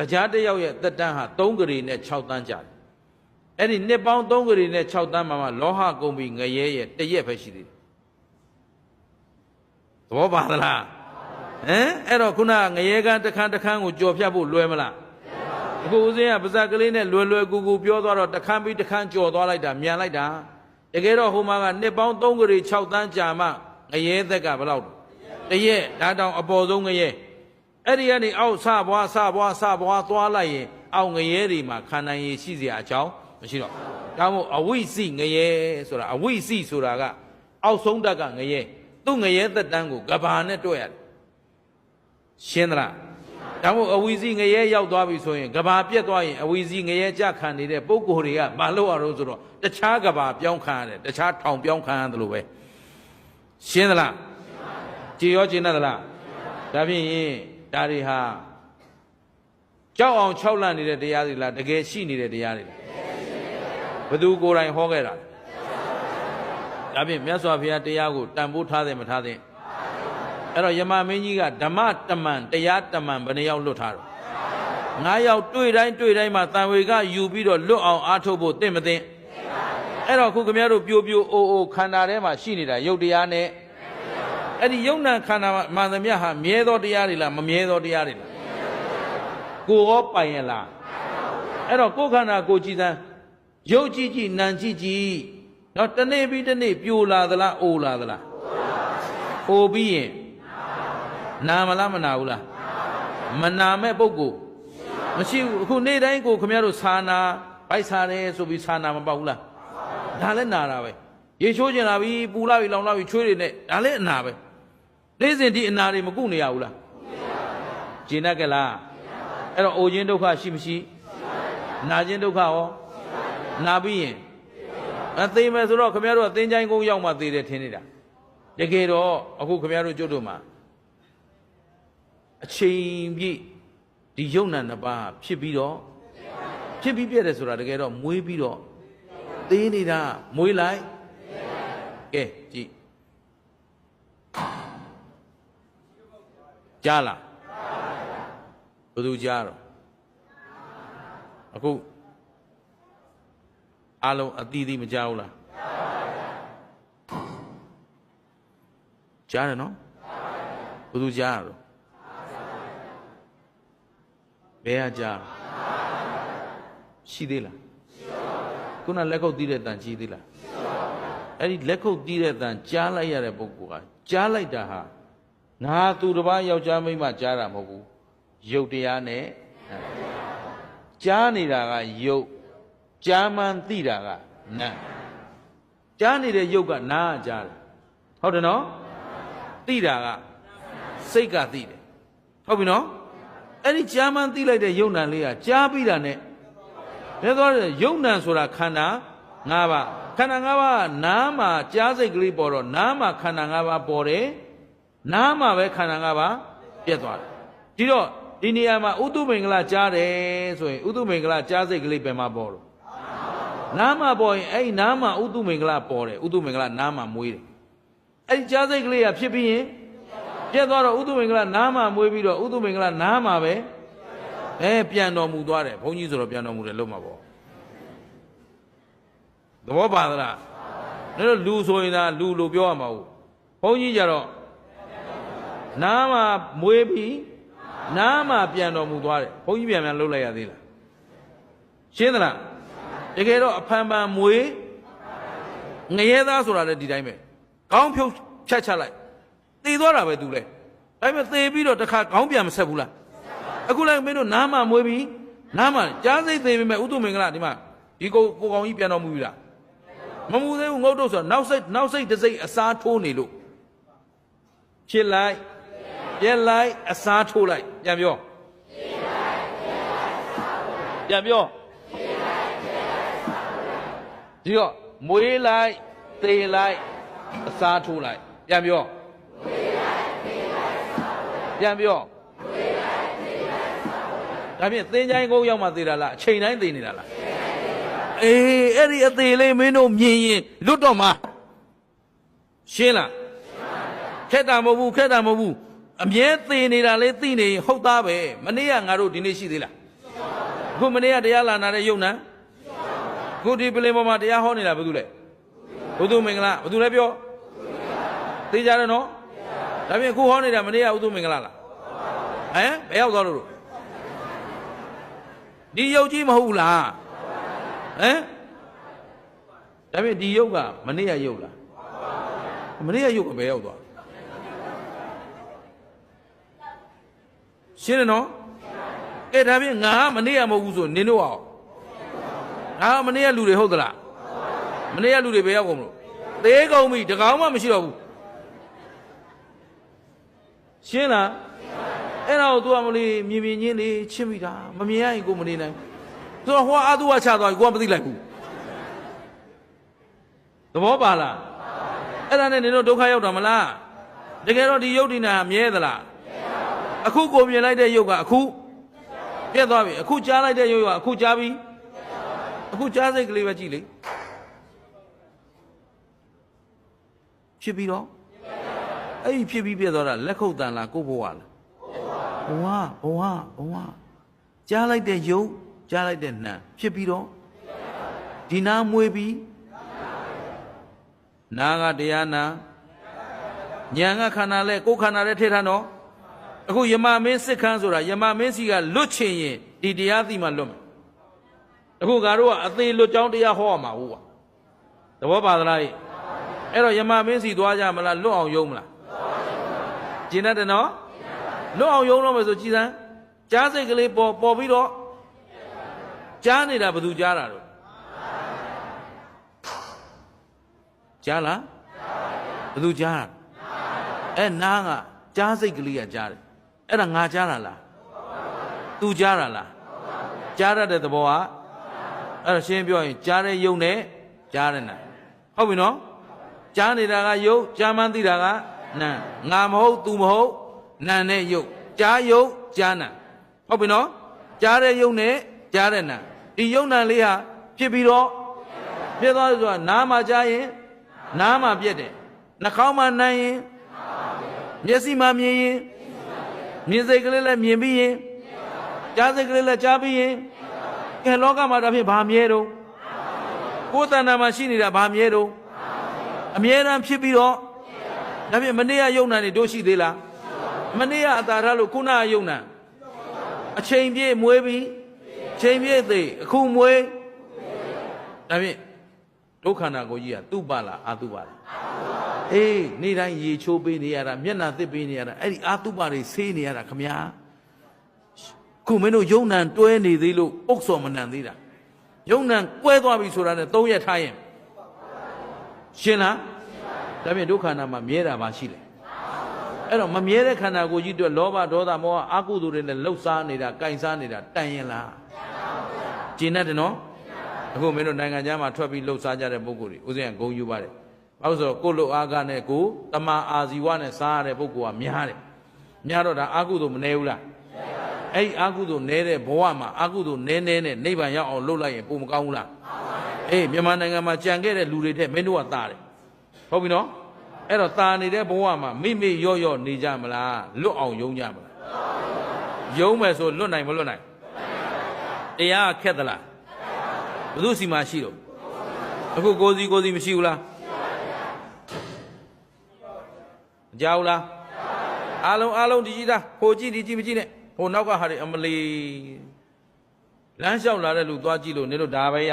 တရားတစ်ယောက်ရဲ့သက်တမ်းဟာ3ဂရီနဲ့6တန်းကြာတယ်အဲ့ဒီနှစ်ပေါင်း3ဂရီနဲ့6တန်းမှာမှလောဟကုန်ပြီငရဲရဲ့တစ်ရက်ပဲရှိသေးတယ်သဘောပါသလားဟမ်အဲ့တော့ခုနငရဲကန်းတစ်ခန်းတစ်ခန်းကိုကြော်ဖြတ်ဖို့လွယ်မလားအခုဦးစင်းကပါဇက်ကလေးနဲ့လွယ်လွယ်ကူကူပြောသွားတော့တစ်ခန်းပြီးတစ်ခန်းကြော်သွားလိုက်တာမြန်လိုက်တာတကယ်တော့ဟိုမှာကနှစ်ပေါင်း3ဂရီ6တန်းကြာမှငရဲသက်ကဘယ်လောက်တရက်ဒါတောင်အပေါ်ဆုံးငရဲ အဲ့ဒီကနေအောက်ဆဘွားဆဘွားဆဘွားသွားလိုက်ရင်အောက်ငရဲတွေမှာခန္ဓာရည်ရှိเสียအကြောင်းမရှိတော့ဒါမို့အဝိစိငရဲဆိုတာအဝိစိဆိုတာကအောက်ဆုံးတက်ကငရဲသူ့ငရဲသက်တမ်းကိုကဘာနဲ့တွက်ရတယ်ရှင်းသလားဒါမို့အဝီစီငရဲရောက်သွားပြီဆိုရင်ကဘာပြက်သွားရင်အဝီစီငရဲကြခံနေတဲ့ပုံကိုယ်တွေကမလုပ်ရတော့ဆိုတော့တခြားကဘာပြောင်းခံရတယ်တခြားထောင်ပြောင်းခံရတယ်လို့ပဲရှင်းသလားကြည်ရောကျင်တတ်သလားဒါဖြင့်ရင် ဒါတွေဟာကြောက်အောင်ခြောက်လန့်နေတဲ့တရားတွေလားတကယ်ရှိနေတဲ့တရားတွေလားဘသူကိုယ်တိုင်ဟောခဲ့တာလဲဒါဖြင့်မြတ်စွာဘုရားတရားကိုတန်ဖိုးထားတယ်မထားတယ်အဲ့တော့ယမမင်းကြီးကဓမ္မတမန်တရားတမန်ဘယ်နှယောက်လွတ်ထားတော့ငါးယောက်တွေ့တိုင်းတွေ့တိုင်းမှာတန်ဝေကယူပြီးတော့လွတ်အောင်အားထုတ်ဖို့တင့်မသိအဲ့တော့ခုခင်ဗျားတို့ပြိုပြိုအိုအိုခန္ဓာထဲမှာရှိနေတာယုတ်တရားနဲ့ အဲ့ဒီယုံနာခန္ဓာမှာမှန်သမျှဟာမြဲသောတရားတွေလားမမြဲသောတရားတွေလားကိုရောပိုင်ရလားအဲ့တော့ကိုယ်ခန္ဓာကိုယ်ကြည်စမ်းရုပ်ကြည့်ကြည့်နာမ်ကြည့်ကြည့်တော့တစ်နေ့ပြီးတစ်နေ့ပြိုလာသလားအိုလာသလားအိုပြီးရင်နာမလားမနာဘူးလားမနာမဲ့ပုဂ္ဂိုလ်မရှိဘူးအခုနေ့တိုင်းကိုခင်ဗျားတို့စာနာဗိုက်စားတယ်ဆိုပြီးစာနာမပေါက်ဘူးလားဒါလည်းနာတာပဲရေချိုးကျင်လာပြီပူလာပြီလောင်လာပြီချွေးတွေနဲ့ဒါလည်းအနာပဲ နေ့စဉ်ဒီအနာတွေမကုနေရဘူးလားကျင်တတ်ကြလားအဲ့တော့အိုခြင်းဒုက္ခရှိမရှိနာခြင်းဒုက္ခရောနာပြီးရင်အသေးမယ်ဆိုတော့ခင်ဗျားတို့ကသင်္ချိုင်းကုန်းရောက်မှသေတယ်ထင်နေတာတကယ်တော့အခုခင်ဗျားတို့ကျွတ်တို့မှာအချိန်ပြည့်ဒီယုံနာနှစ်ပါးဖြစ်ပြီးတော့ဖြစ်ပြီးပြည့်တယ်ဆိုတာတကယ်တော့မွေးပြီးတော့သေးနေတာမွေးလိုက်ကဲကြည့် ကြားလားဘယ်သူကြားတော့အခုအားလုံးအတီးတီးမကြားဘူးလားကြားတယ်နော်ဘယ်သူကြားရတော့ဘယ်ကကြားရှိသေးလားခုနလက်ခုပ်တီးတဲ့တန်ကြီးသေးလားအဲ့ဒီလက်ခုပ်တီးတဲ့တန်ကြားလိုက်ရတဲ့ပုဂ္ဂိုလ်ကကြားလိုက်တာဟာ ငါသူတစ်ပါးယောက်ျားမိန်းမကြားတာမဟုတ်ဘူးရုပ်တရားနဲ့ကြားနေတာကရုပ်ကြားမှန်းသိတာကနာကြားနေတဲ့ရုပ်ကနာကကြားတယ်ဟုတ်တယ်နော်သိတာကစိတ်ကသိတယ်ဟုတ်ပြီနော်အဲ့ဒီကြားမှန်းသိလိုက်တဲ့ယုံ nant လေးကကြားပြီးတာ ਨੇ လဲသွားတယ်ယုံ nant ဆိုတာခန္ဓာ၅ပါးခန္ဓာ၅ပါးကနားမှာကြားစိတ်ကလေးပေါ်တော့နားမှာခန္ဓာ၅ပါးပေါ်တယ် နားမှာပဲခန္ဓာ၅ပါးပြတ်သွားတယ်ဒီတော့ဒီနေရာမှာဥတုမင်္ဂလာကြားတယ်ဆိုရင်ဥတုမင်္ဂလာကြားစိတ်ကလေးပဲမှာပေါ်တော့နားမှာပေါ်ရင်အဲ့ဒီနားမှာဥတုမင်္ဂလာပေါ်တယ်ဥတုမင်္ဂလာနားမှာမွေးတယ်အဲ့ဒီကြားစိတ်ကလေးကဖြစ်ပြီးရင်ပြတ်သွားတော့ဥတုမင်္ဂလာနားမှာမွေးပြီးတော့ဥတုမင်္ဂလာနားမှာပဲအဲပြန်တော်မူသွားတယ်ဘုန်းကြီးဆိုတော့ပြန်တော်မူတယ်လို့မှာပေါ့သဘောပါသလားဒါတော့လူဆိုရင်သာလူလို့ပြောရမှာဟုတ်ဘုန်းကြီးကြတော့ နားမှာမွေးပြီးနားမှာပြန်တော်မူသွားတယ်ဘုန်းကြီးပြန်ပြန်လှုပ်လိုက်ရသေးလားရှင်းသလားတကယ်တော့အဖန်ဖန်မွေးငရဲသားဆိုတာလည်းဒီတိုင်းပဲကောင်းဖြုတ်ဖြတ်ချလိုက်သေသွားတာပဲသူလဲဒါပေမဲ့သေပြီးတော့တခါခေါင်းပြန်မဆက်ဘူးလားအခုလည်းမင်းတို့နားမှာမွေးပြီးနားမှာကြားစိတ်သေပြီမဲ့ဥတုမင်္ဂလာဒီမှာဒီကိုကိုကောင်ကြီးပြန်တော်မူပြီလားမမူသေးဘူးငုတ်တော့ဆိုနောက်စိတ်နောက်စိတ်တစ်စိတ်အစားထိုးနေလို့ဖြစ်လိုက် ပြက်လိုက်အစားထိုးလိုက်ပြန်ပြောပြန်ပြောဒီတော့မွေးလိုက်သေလိုက်အစားထိုးလိုက်ပြန်ပြောပြန်ပြောဒါဖြင့်သင်္ချိုင်းကုန်းရောက်မှသေတာလားအချိန်တိုင်းသေနေတာလားအေးအဲ့ဒီအသေးလေးမင်းတို့မြင်ရင်လွတ်တော့မှာရှင်းလားခက်တာမဟုတ်ဘူးခက်တာမဟုတ်ဘူး အမြဲသေနေတာလေးသိနေရင်ဟုတ်သားပဲမနေ့ကငါတို့ဒီနေ့ရှိသေးလားအခုမနေ့ကတရားလာနာတဲ့ယုံနာအခုဒီပလင်ပေါ်မှာတရားဟောနေတာဘယ်သူလဲဘုသူမင်္ဂလာဘယ်သူလဲပြောသိကြတယ်နော်ဒါပြင်အခုဟောနေတာမနေ့ကဥသူမင်္ဂလာလားဟမ်ဘယ်ရောက်သွားလို့လို့ဒီယုတ်ကြီးမဟုတ်ဘူးလားဟမ်ဒါပြင်ဒီယုတ်ကမနေ့ကယုတ်လားမနေ့ကယုတ်ကဘယ်ရောက်သွား ရှင်းတယ်နော်ကဲဒါပြင်ငါကမနေ့ကမဟုတ်ဘူးဆိုနင်တို့အောင်ငါကမနေ့ကလူတွေဟုတ်သလားမနေ့ကလူတွေဘယ်ရောက်ကုန်မလို့သေးကုန်ပြီတကောင်မှမရှိတော့ဘူးရှင်းလားအဲ့တော့ तू ကမလို့မြင်မြင်ချင်းလေးချစ်မိတာမမြင်ရရင်ကိုမနေနိုင်ဘူးဆိုတော့ဟိုကအတူဝချသွားပြီကိုကမသိလိုက်ဘူးသဘောပါလားအဲ့ဒါနဲ့နင်တို့ဒုက္ခရောက်တာမလားတကယ်တော့ဒီယုတ်ဒီနာမြဲသလား အခုကိုမြင်လိုက်တဲ့ယုတ်ကအခုပြတ်သွားပြီအခုကြားလိုက်တဲ့ယုတ်ကအခုကြားပြီအခုကြားစိတ်ကလေးပဲကြည့်လေဖြစ်ပြီးတော့အဲ့ဒီဖြစ်ပြီးပြတ်သွားတာလက်ခုပ်တန်လားကိုယ့်ဘဝလားဘဝဘဝဘဝကြားလိုက်တဲ့ယုတ်ကြားလိုက်တဲ့နှံဖြစ်ပြီးတော့ဒီနာမွေးပြီးနာကတရားနာညာကခန္ဓာလဲကိုယ်ခန္ဓာလဲထည့်ထားနော် အခုယမမင်းစစ်ခန်းဆိုတာယမမင်းစီကလွတ်ချင်ရင်ဒီတရားသိမှလွတ်မယ်အခုငါတို့ကအသေးလွတ်ကြောင်းတရားဟောရမှာဟုတ်ပါသဘောပါသလားအဲ့တော့ယမမင်းစီသွားကြမလားလွတ်အောင်ယုံမလားကျင်တတ်တယ်နော်လွတ်အောင်ယုံတော့မယ်ဆိုကြည်စမ်းကြားစိတ်ကလေးပေါ်ပေါ်ပြီးတော့ကြားနေတာဘယ်သူကြားတာတော့ကြားလားဘယ်သူကြားတာအဲ့နားကကြားစိတ်ကလေးကကြားတယ် အဲ့ဒါငါကြားတာလားသူကြားတာလားကြားရတဲ့သဘောကအဲ့ဒါရှင်းပြောရင်ကြားတဲ့ယုံနဲ့ကြားတဲ့နာဟုတ်ပြီနော်ကြားနေတာကယုတ်ကြားမှန်းသိတာကနာငါမဟုတ်သူမဟုတ်နာနဲ့ယုတ်ကြားယုတ်ကြားနာဟုတ်ပြီနော်ကြားတဲ့ယုတ်နဲ့ကြားတဲ့နာဒီယုတ်နာလေးဟာဖြစ်ပြီးတော့ဖြစ်သွားတယ်ဆိုတာနားမှာကြားရင်နားမှာပြက်တယ်နှာခေါင်းမှာနှမ်းရင်မျက်စိမှာမြင်ရင် မြင်စိတ်ကလေးလည်းမြင်ပြီးရင်ကြားစိတ်ကလေးလည်းကြားပြီးရင်ကဲလောကမှာဒါဖြင့်ဘာမြဲတော့ကိုယ်တဏ္ဍာမှာရှိနေတာဘာမြဲတော့အမြဲတမ်းဖြစ်ပြီးတော့ဒါဖြင့်မနေ့ကယုံနာနေတို့ရှိသေးလားမနေ့ကအတာထားလို့ခုနကယုံနာအချိန်ပြည့်မွေးပြီးချိန်ပြည့်သေးအခုမွေးဒါဖြင့် ဒုက္ခနာကိုကြီးကသူ့ပါလားအာသူပါလားအေးနေ့တိုင်းရေချိုးပေးနေရတာမျက်နှာသစ်ပေးနေရတာအဲ့ဒီအာတုပတွေဆေးနေရတာခမညာခုမင်းတို့ယုံနံတွဲနေသေးလို့အုပ်စော်မနံသေးတာယုံနံကွဲသွားပြီဆိုတာနဲ့သုံးရက်ထားရင်ရှင်းလားဒါဖြင့်ဒုက္ခနာမှာမြဲတာပါရှိတယ်အဲ့တော့မမြဲတဲ့ခန္ဓာကိုယ်ကြီးအတွက်လောဘဒေါသမောဟအာကုသိုလ်တွေနဲ့လှုပ်ရှားနေတာ၊ကင်စားနေတာတန်ရင်လားကျင်တတ်တယ်နော် အခုမင်းတို့နိုင်ငံခြားမှာထွက်ပြီးလှုပ်ရှားကြတဲ့ပုဂ္ဂိုလ်တွေဥစဉ်ကဂုံယူပါတယ်ဘာလို့ဆိုတော့ကိုယ့်လူအားကနဲ့ကိုတမာအာဇီဝနဲ့စားရတဲ့ပုဂ္ဂိုလ်ကများတယ်များတော့ဒါအာကုသိုလ်မနေဘူးလားအဲ့ဒီအာကုသိုလ်နဲတဲ့ဘဝမှာအာကုသိုလ်နဲနဲနဲ့နိဗ္ဗာန်ရောက်အောင်လုပ်လိုက်ရင်ပုံမကောင်းဘူးလားအေးမြန်မာနိုင်ငံမှာကြံခဲ့တဲ့လူတွေထက်မင်းတို့ကတာတယ်ဟုတ်ပြီနော်အဲ့တော့တာနေတဲ့ဘဝမှာမိမိရော့ရော့နေကြမလားလွတ်အောင်ယုံကြမလားယုံမယ်ဆိုလွတ်နိုင်မလွတ်နိုင်တရားခက်သလား ဘယ်သူစီမှာရှိတော့အခုကိုစီကိုစီမရှိဘူးလားမကြောက်လားအားလုံးအားလုံးဒီကြည့်သားဟိုကြည့်ဒီကြည့်မကြည့်နဲ့ဟိုနောက်ကဟာတွေအမလီလမ်းလျှောက်လာတဲ့လူသွားကြည့်လို့နင်တို့ဒါပဲရ